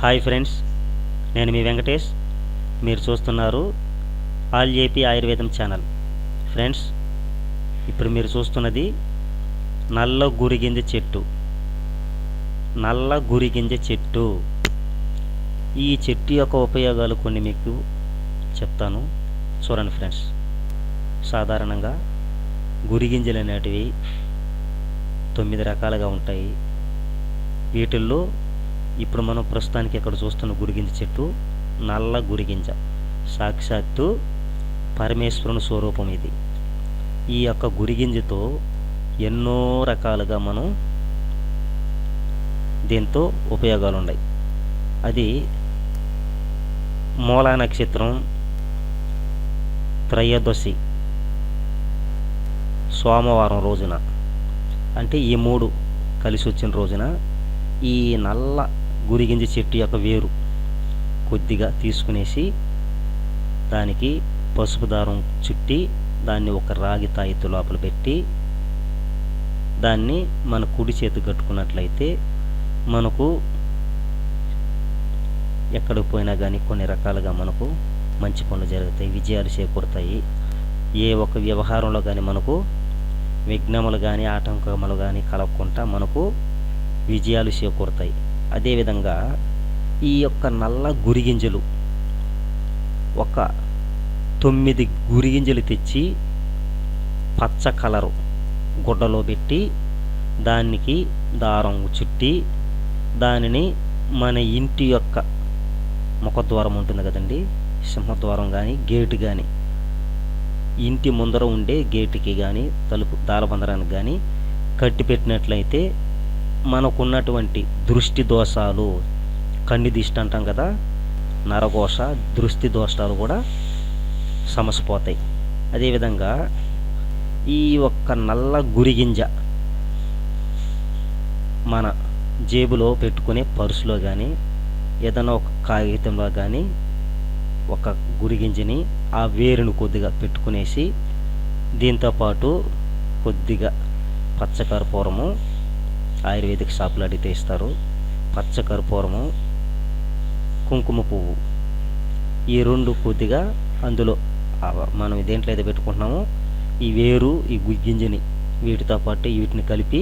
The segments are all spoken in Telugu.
హాయ్ ఫ్రెండ్స్ నేను మీ వెంకటేష్. మీరు చూస్తున్నారు all AP Ayurvedam channel. Friends ఇప్పుడు మీరు చూస్తున్నది నల్ల గురిగింజ చెట్టు. నల్ల గురిగింజ చెట్టు. ఈ చెట్టు యొక్క ఉపయోగాలు కొన్ని మీకు చెప్తాను. చూడండి ఫ్రెండ్స్ సాధారణంగా గురిగింజలు అనేటివి తొమ్మిది రకాలుగా ఉంటాయి. వీటిల్లో ఇప్పుడు మనం ప్రస్తుతానికి ఇక్కడ చూస్తున్న గురిగింజ చెట్టు నల్ల గురిగింజ. సాక్షాత్తు పరమేశ్వరుని స్వరూపం ఇది. ఈ యొక్క గురిగింజతో ఎన్నో రకాలుగా మనం దీంతో ఉపయోగాలు ఉన్నాయి అది మూలా నక్షత్రం త్రయోదశి సోమవారం రోజున. అంటే ఈ మూడు కలిసి వచ్చిన రోజున ఈ నల్ల గురిగింజ చెట్టు యొక్క వేరు కొద్దిగా తీసుకునేసి దానికి పసుపు దారం చుట్టి దాన్ని ఒక రాగి తాయితు లోపల పెట్టి దాన్ని మన కుడి చేతి కట్టుకున్నట్లయితే మనకు ఎక్కడికి పోయినా కానీ కొన్ని రకాలుగా మనకు మంచి పనులు జరుగుతాయి విజయాలు చేకూరుతాయి. ఏ ఒక వ్యవహారంలో కానీ మనకు విఘ్నములు కానీ ఆటంకములు కానీ కలగకుండా మనకు విజయాలు చేకూరుతాయి. అదేవిధంగా ఈ యొక్క నల్ల గురిగింజలు ఒక తొమ్మిది గురిగింజలు తెచ్చి పచ్చ కలరు గుడ్డలో పెట్టి దానికి దారం చుట్టి దానిని మన ఇంటి యొక్క ముఖద్వారం ఉంటుంది కదండి సింహద్వారం కానీ గేటు కానీ ఇంటి ముందర ఉండే గేటుకి కానీ తలుపు దారబందరానికి కానీ కట్టి పెట్టినట్లయితే మనకున్నటువంటి దృష్టి దోషాలు కన్ను దిష్టి అంటాం కదా నరఘోష దృష్టి దోషాలు కూడా సమసిపోతాయి. అదేవిధంగా ఈ ఒక్క నల్ల గురిగింజ మన జేబులో పెట్టుకునే పర్సులో కానీ ఏదైనా ఒక కాగితంలో కానీ ఒక గురిగింజని ఆ వేరును కొద్దిగా పెట్టుకునేసి దీంతోపాటు కొద్దిగా పచ్చకర్పూరము ఆయుర్వేదిక్ షాపులు అడిగితే ఇస్తారు. పచ్చకర్పూరము కుంకుమ పువ్వు. ఈ రెండు కొద్దిగా అందులో మనం దేంట్లో అయితే పెట్టుకుంటున్నామో ఈ వేరు ఈ గింజని వీటితో పాటు వీటిని కలిపి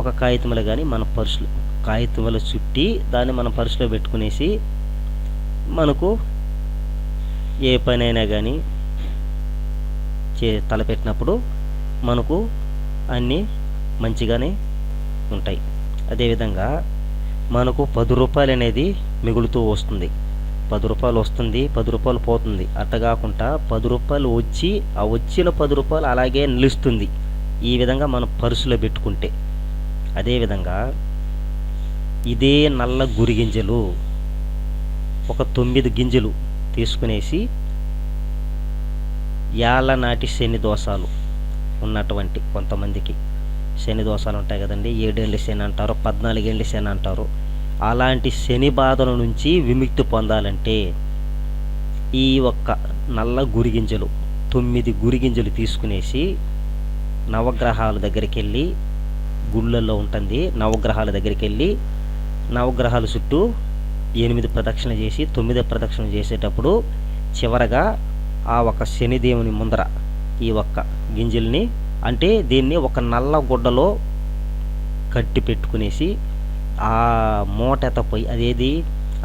ఒక కాగితంలో కానీ మన పర్సులో కాగితంలో చుట్టి దాన్ని మన పర్సులో పెట్టుకునేసి మనకు ఏ పనైనా కానీ చే తలపెట్టినప్పుడు మనకు అన్నీ మంచిగానే ఉంటాయి. అదేవిధంగా మనకు పది రూపాయలు అనేది మిగులుతూ వస్తుంది. పది రూపాయలు వస్తుంది పది రూపాయలు పోతుంది. అట్ట కాకుండా పది రూపాయలు వచ్చి ఆ వచ్చిన పది రూపాయలు అలాగే నిలుస్తుంది. ఈ విధంగా మనం పర్సులో పెట్టుకుంటే. అదేవిధంగా ఇదే నల్ల గురి గింజలు ఒక తొమ్మిది గింజలు తీసుకునేసి యాళ్ళ నాటి శని దోషాలు ఉన్నటువంటి కొంతమందికి. శని దోషాలు ఉంటాయి కదండి ఏడేళ్ళ శని అంటారు పద్నాలుగేళ్ళ శని అంటారు. అలాంటి శని బాధల నుంచి విముక్తి పొందాలంటే ఈ ఒక్క నల్ల గురిగింజలు తొమ్మిది గురిగింజలు తీసుకునేసి నవగ్రహాల దగ్గరికి వెళ్ళి గుళ్ళల్లో ఉంటుంది. నవగ్రహాల దగ్గరికి వెళ్ళి నవగ్రహాల చుట్టూ ఎనిమిది ప్రదక్షిణ చేసి తొమ్మిది ప్రదక్షిణ చేసేటప్పుడు చివరగా ఆ ఒక శనిదేవుని ముందర ఈ ఒక్క గింజల్ని అంటే దీన్ని ఒక నల్ల గుడ్డలో కట్టి పెట్టుకునేసి ఆ మూటెతపోయి అదేది?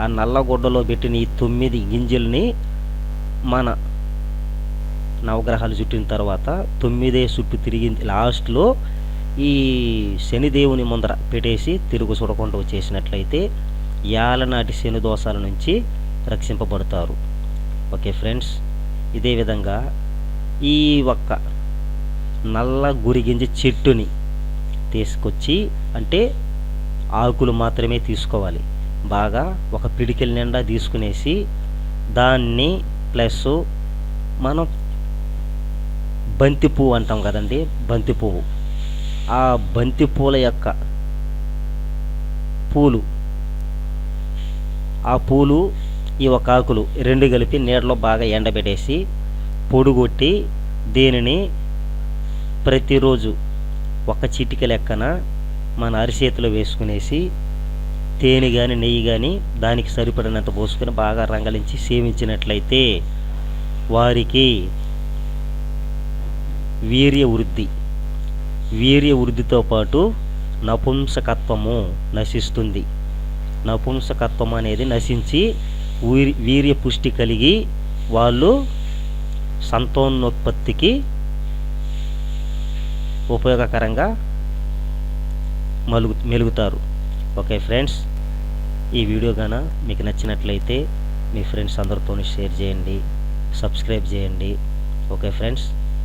ఆ నల్ల గుడ్డలో పెట్టిన ఈ తొమ్మిది గింజల్ని మన నవగ్రహాలు చుట్టిన తర్వాత తొమ్మిదే చుట్టూ తిరిగి లాస్ట్లో ఈ శనిదేవుని ముందర పెట్టేసి తిరుగు చూడకుండా వచ్చేసినట్లయితే యాలనాటి శని దోషాల నుంచి రక్షింపబడతారు. ఓకే ఫ్రెండ్స్ ఇదే విధంగా ఈ ఒక్క నల్ల గురిగింజ చెట్టుని తీసుకొచ్చి అంటే ఆకులు మాత్రమే తీసుకోవాలి. బాగా ఒక పిడికిల నిండా తీసుకునేసి దాన్ని ప్లస్ మనం బంతి పువ్వు అంటాం కదండి బంతి పువ్వు. ఆ బంతి పూల యొక్క పూలు ఆ పూలు ఈ ఒక ఆకులు రెండు కలిపి నీడలో బాగా ఎండబెట్టేసి పొడుగొట్టి దీనిని ప్రతిరోజు ఒక చిటిక లెక్కన మన అరిచేతిలో వేసుకునేసి తేనె కానీ నెయ్యి కానీ దానికి సరిపడినంత పోసుకొని బాగా రంగలించి సేవించినట్లయితే వారికి వీర్య వృద్ధి. వీర్య వృద్ధితో పాటు నపుంసకత్వము నశిస్తుంది. నపుంసకత్వం అనేది నశించి వీరి వీర్య పుష్టి కలిగి వాళ్ళు సంతానోత్పత్తికి ఉపయోగకరంగా మలుగు మెలుగుతారు. ఓకే ఫ్రెండ్స్ ఈ వీడియో గాన మీకు నచ్చినట్లయితే మీ ఫ్రెండ్స్ అందరితో షేర్ చేయండి సబ్స్క్రైబ్ చేయండి. Okay friends.